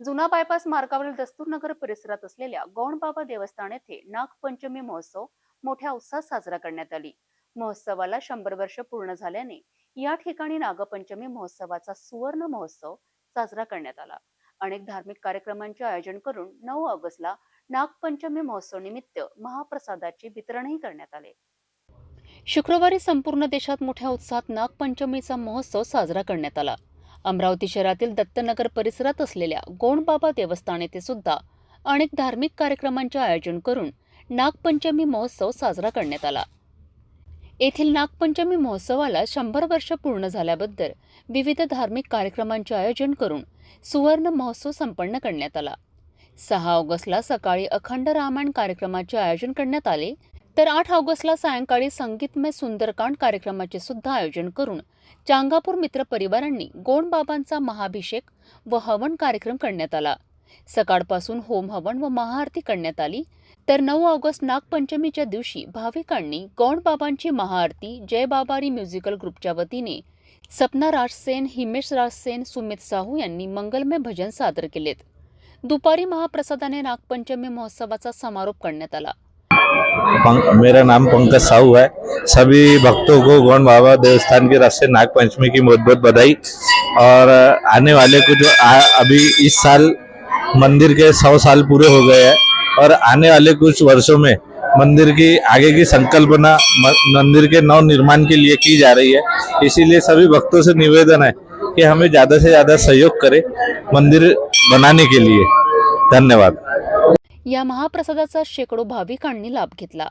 जुना बायपास मार्गावरील दस्तूरनगर परिसरात असलेल्या गौणबाबा देवस्थान येथे नागपंचमी महोत्सव मोठ्या उत्साहात साजरा करण्यात आली. महोत्सवाला शंभर वर्ष पूर्ण झाल्याने या ठिकाणी नागपंचमी महोत्सवाचा सुवर्ण महोत्सव साजरा करण्यात आला. अनेक धार्मिक कार्यक्रमांचे आयोजन करून नऊ ऑगस्टला नागपंचमी महोत्सव निमित्त महाप्रसादाचे वितरणही करण्यात आले. शुक्रवारी संपूर्ण देशात मोठ्या उत्साहात नागपंचमीचा महोत्सव साजरा करण्यात आला. अमरावती शहरातील दत्तनगर परिसरात असलेल्या गोंडबाबा देवस्थान येथे सुद्धा अनेक धार्मिक कार्यक्रमांचे आयोजन करून नागपंचमी महोत्सव साजरा करण्यात आला. येथील नागपंचमी महोत्सवाला शंभर वर्ष पूर्ण झाल्याबद्दल विविध धार्मिक कार्यक्रमांचे आयोजन करून सुवर्ण महोत्सव संपन्न करण्यात आला. सहा ऑगस्टला सकाळी अखंड रामायण कार्यक्रमाचे आयोजन करण्यात आले तर आठ ऑगस्टला सायंकाळी संगीतमय सुंदरकांड कार्यक्रमाचे सुद्धा आयोजन करून चांगापूर मित्र परिवारांनी गोंडबाबांचा महाभिषेक व हवन कार्यक्रम करण्यात आला. सकाळपासून होम हवन व महाआरती करण्यात आली. तर नऊ ऑगस्ट नागपंचमीच्या दिवशी भाविकांनी गौंडबाबांची महाआरती जय बाबारी म्युझिकल ग्रुपच्या वतीने सपना राजसेन हिमेश राजसेन सुमित साहू यांनी मंगलमय भजन सादर केलेत. दुपारी महाप्रसादाने नागपंचमी महोत्सवाचा समारोप करण्यात आला. मेरा नाम पंकज साहू है। सभी भक्तों को गौंड बाबा देवस्थान के रास्ते नाग पंचमी की बहुत बहुत बधाई। और आने वाले कुछ आ, अभी इस साल मंदिर के सौ साल पूरे हो गए हैं। और आने वाले कुछ वर्षों में मंदिर की आगे की संकल्पना मंदिर के नव निर्माण के लिए की जा रही है। इसीलिए सभी भक्तों से निवेदन है कि हमें ज़्यादा से ज़्यादा सहयोग करें मंदिर बनाने के लिए। धन्यवाद। या महाप्रसादाचा शेकडो भाविकांनी लाभ घेतला.